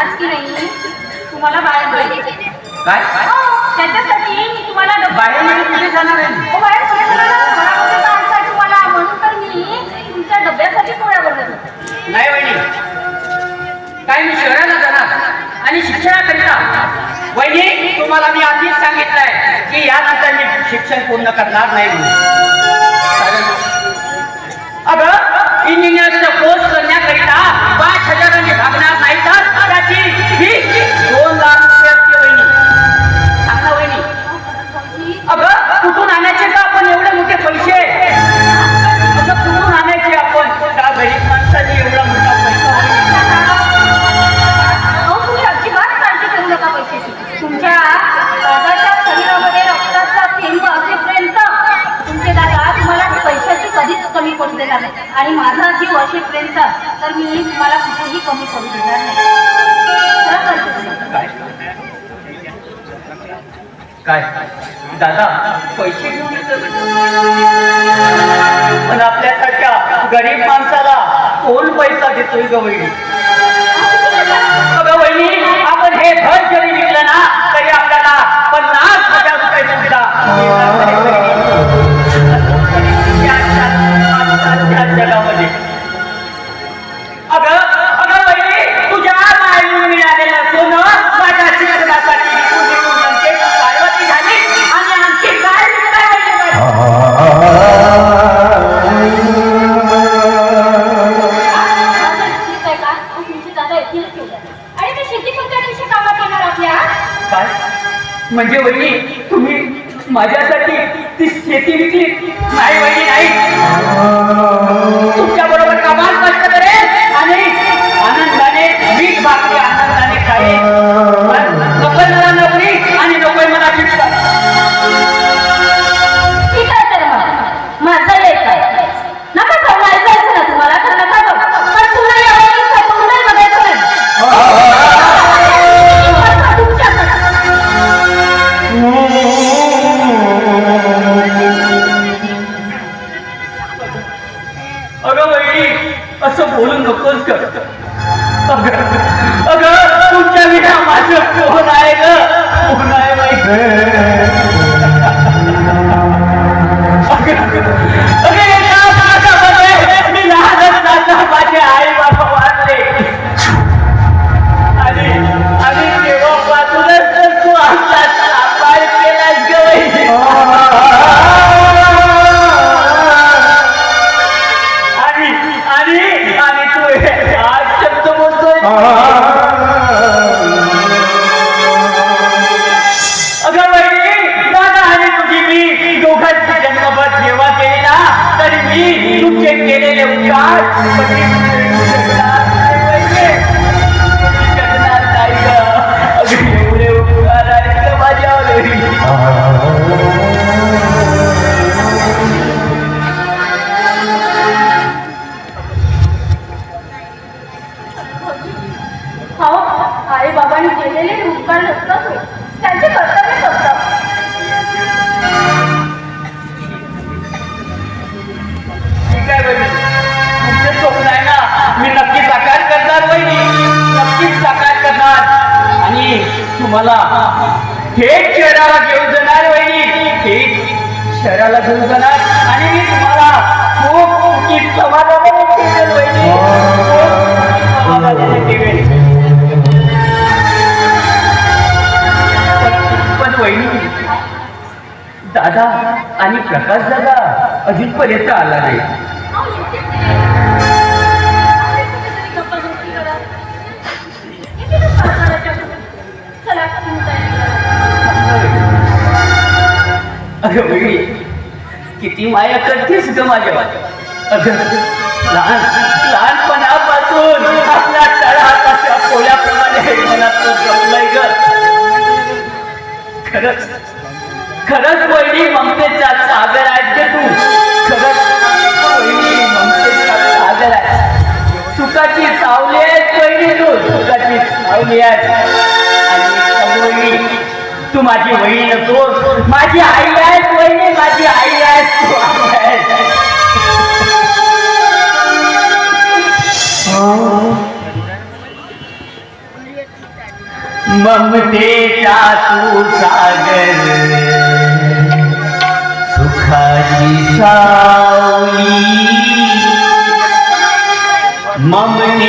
आज की नाही तुम्हाला बाहेर जायचं काय? त्याच्यासाठी मी तुम्हाला बाहेर म्हणजे कुठे जाणार आहे? हो, बाहेर तुम्हाला म्हणून तर मी तुमच्या डब्यासाठी पोळ्या बनवत. होते. नाही वहिनी. काय मी शहराला जाणार? आणि शिक्षणाकरिता? वहिनी तुम्हाला मी आधीच सांगितलंय की यानंतर मी शिक्षण पूर्ण करणार नाही म्हणून. अगं नाही आणि माझा जीव प्रेमचा तर मी तुम्हाला कुठेही कमी करू देणार नाही. काय? दादा पैसे घेऊन पण आपल्यासारख्या गरीब माणसाला कोण पैसा देतोय ग वहिनी? अगं आपण हे घर म्हणजे वहिनी तुम्ही माझ्यासाठी ती शेती विकली. नाही वहिनी नाही. बोलू नकोस कर अगं अगं तुमच्या विना माझं कोण आहे ग? तुम्हाला थेट शहराला घेऊन जाणार वहिनी थेट शहराला घेऊन जाणार. आणि मी तुम्हाला खूप खूप समाधानाने ठेवेल वहिनी. समाधानाने ठेवेल पण वहिनी दादा आणि प्रकाश दादा अजूनपर्यंत आला नाही. अरे बहिणी किती माया करतेस ग माझ्या? लहान लहानपणापासून आपल्या तळापाच्या पोळ्याप्रमाणे मला तो जपलंय ग. खरंच खरंच बहिणी ममतेचा सागर आहे ग तू. खरंच बहिणी ममतेचा सागर आहे सुखाची सावली आहे बहिणी तू. सुखाची सावली आहे आणि तू माझी वहीण नसोस माझी आई आहे तू वहिनी माझी आई आहे तू ममतेचा तू सागर सुखाची सावली. ममते